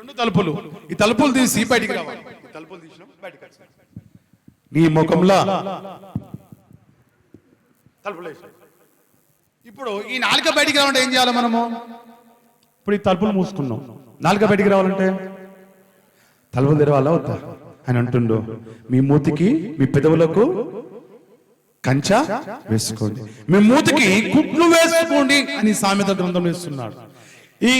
రెండు తలుపులు. ఈ తలుపులు తీసి బయటికి రావాలి. తలుపులు తీసినాం బయటికి వచ్చాం. నీ ముఖంలో తలుపులు. ఇప్పుడు ఈ నాలుక బయటికి రావాలంటే ఏం చేయాలి మనము? ఇప్పుడు ఈ తలుపులు మూసుకున్నాం. నాలుక బయటికి రావాలంటే? తలుపులు తెరవాలా వద్దా? అని అంటుండు. మీ మూతికి మీ పెదవులకు కంచ వేసుకోండి. మీ మూతికి కుట్లు వేసుకోండి అని సామెత గ్రంథం వేస్తున్నాడు ఈ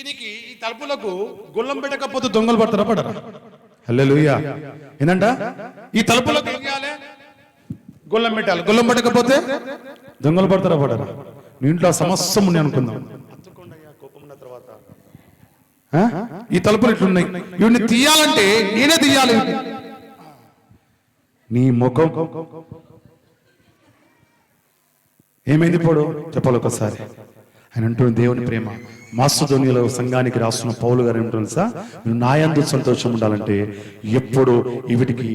దీనికి ఈ తలుపులకు గుల్లం పెట్టకపోతే దొంగలు పడతారా? పడరా. హల్లెలూయా. ఏంటంట ఈ తలుపులకు ఏం చేయాలి? పెట్టాలి. గుల్లం పెట్టకపోతే దొంగలు పడతారా? పడరా. నీ ఇంట్లో సమస్య ఉంది అనుకుందాం. ఈ తలుపులు ఇట్లున్నాయి. వీడిని తీయాలంటే నేనే తీయాలి. నీ ముఖం. ఏమైంది ఇప్పుడు? చెప్పాలి ఒకసారి. ఆయన అంటున్న దేవుని ప్రేమ మాస్తుధోనిలో సంఘానికి రాస్తున్న పౌలు గారు ఏమిటంటే సార్ నువ్వు నాయందు సంతోషం ఉండాలంటే ఎప్పుడు వీటికి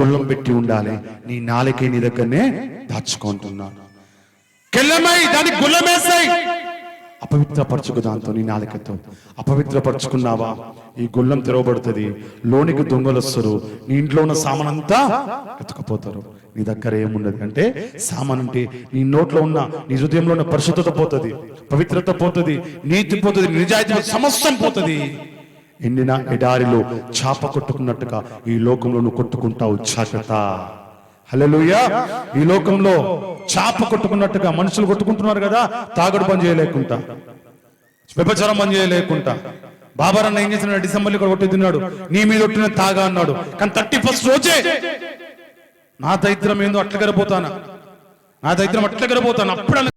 గుల్లం పెట్టి ఉండాలి. నీ నాలుకే నీ దగ్గరనే దాచుకుంటున్నాను. కెల్లమై దానికి గుల్లమేసాయి అపవిత్రపరచుకు దాంతో నీ నాలికతో. అపవిత్రపరచుకున్నావా? ఈ గుల్లం తెరవబడుతుంది. లోనికి దొంగలు వస్తారు నీ ఇంట్లో ఉన్న సామానంతా ఎత్తుకుపోతారు నీ దగ్గర ఏముండదు. అంటే సామాన్ అంటే నీ నోట్లో ఉన్న నీ హృదయంలో ఉన్న పరిశుద్ధత పోతుంది. పవిత్రత పోతుంది. నీతి పోతుంది. నిజాయితీ సమస్తం పోతుంది. ఎండిన ఎడారిలో చాప కొట్టుకున్నట్టుగా ఈ లోకంలో నువ్వు కొట్టుకుంటావు. జాగ్రత్త. హల్లెలూయా. ఈ లోకంలో చాప కొట్టుకున్నట్టుగా మనుషులు కొట్టుకుంటున్నారు కదా తాగుడు పని చేయలేకుండా వ్యభచారం పని చేయలేకుండా బాబారన్న ఏం చేసిన డిసెంబర్లో ఇక్కడ కొట్టి తిన్నాడు. నీ మీద ఒట్టిన తాగా అన్నాడు. కానీ థర్టీ ఫస్ట్ రోజే నా దరిద్రం ఏందో అట్లగరపోతానా నా దరిద్రం అట్లగరపోతాను అప్పుడు